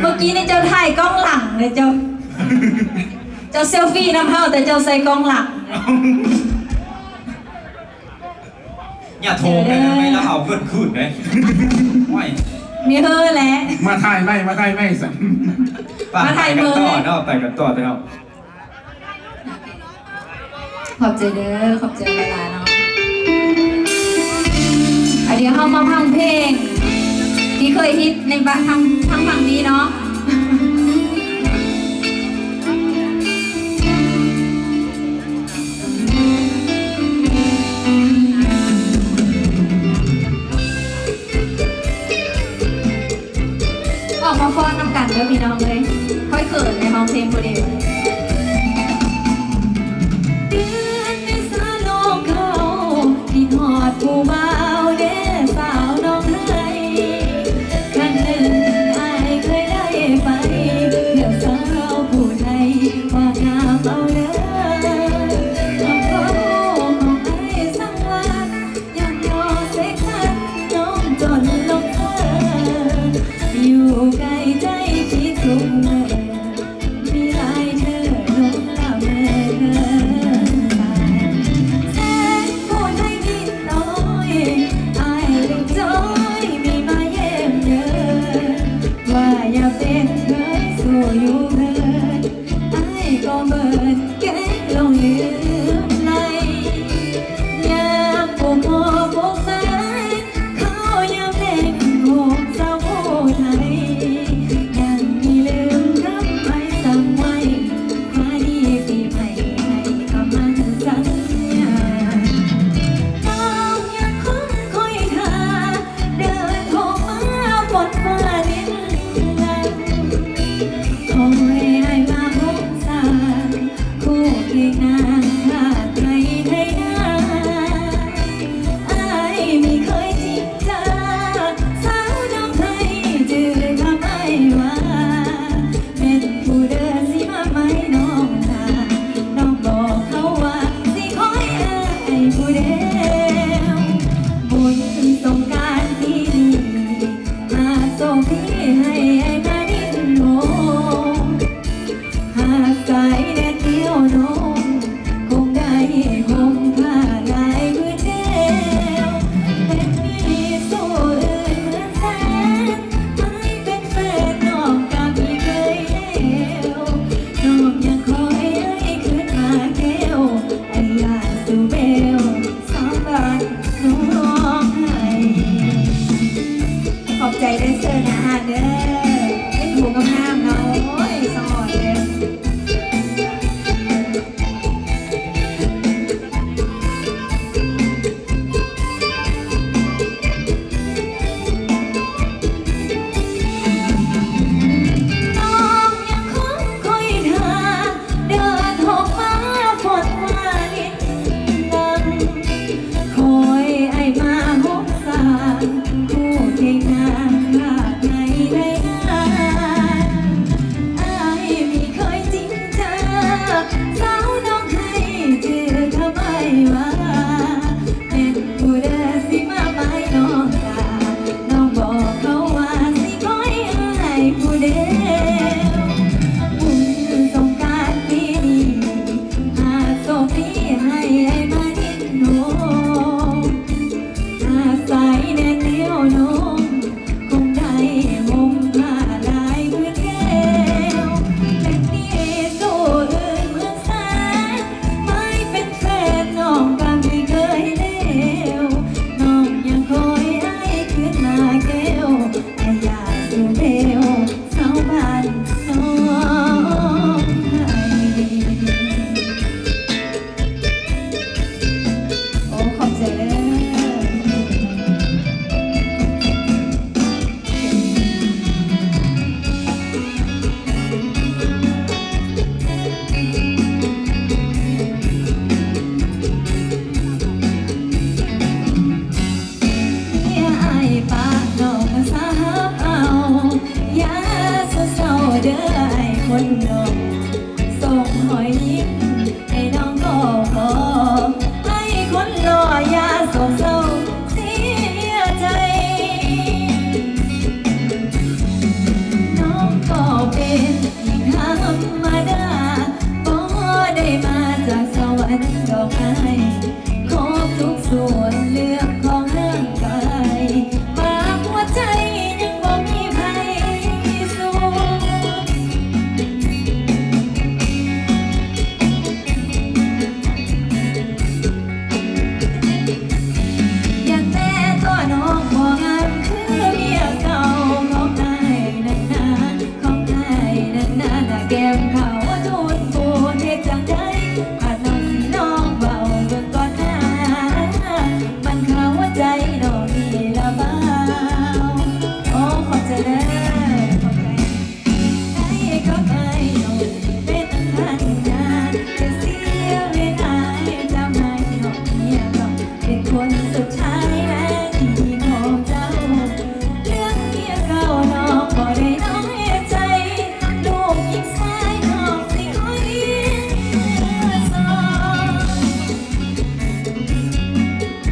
เมื่อกี้ในเจ้าถ่ายกล้องหลังเลยเจ้า เจ้าเซลฟี่น้ำเฮาแต่เจ้าใส่กล้องหลัง อย่าโทรไปนะไม่แล้วเอาเกิดขึ้นเลยไม่มีเฮ้อแหละ มาถ่ายไม่มาถ่ายไม่สันมาถ่ายกันต่อเนาะไปกันต่อเนาะขอบใจเด้อขอบใจเวลาเนาะอเดียวเข้ามาพังเพลง เคยฮิตในบาทางทางฝั่งนี้เนาะออกมาฟ้อนน้ำกันเด้อพี่น้องเลยค่อยเกิดในห้องเพลงพอดี мою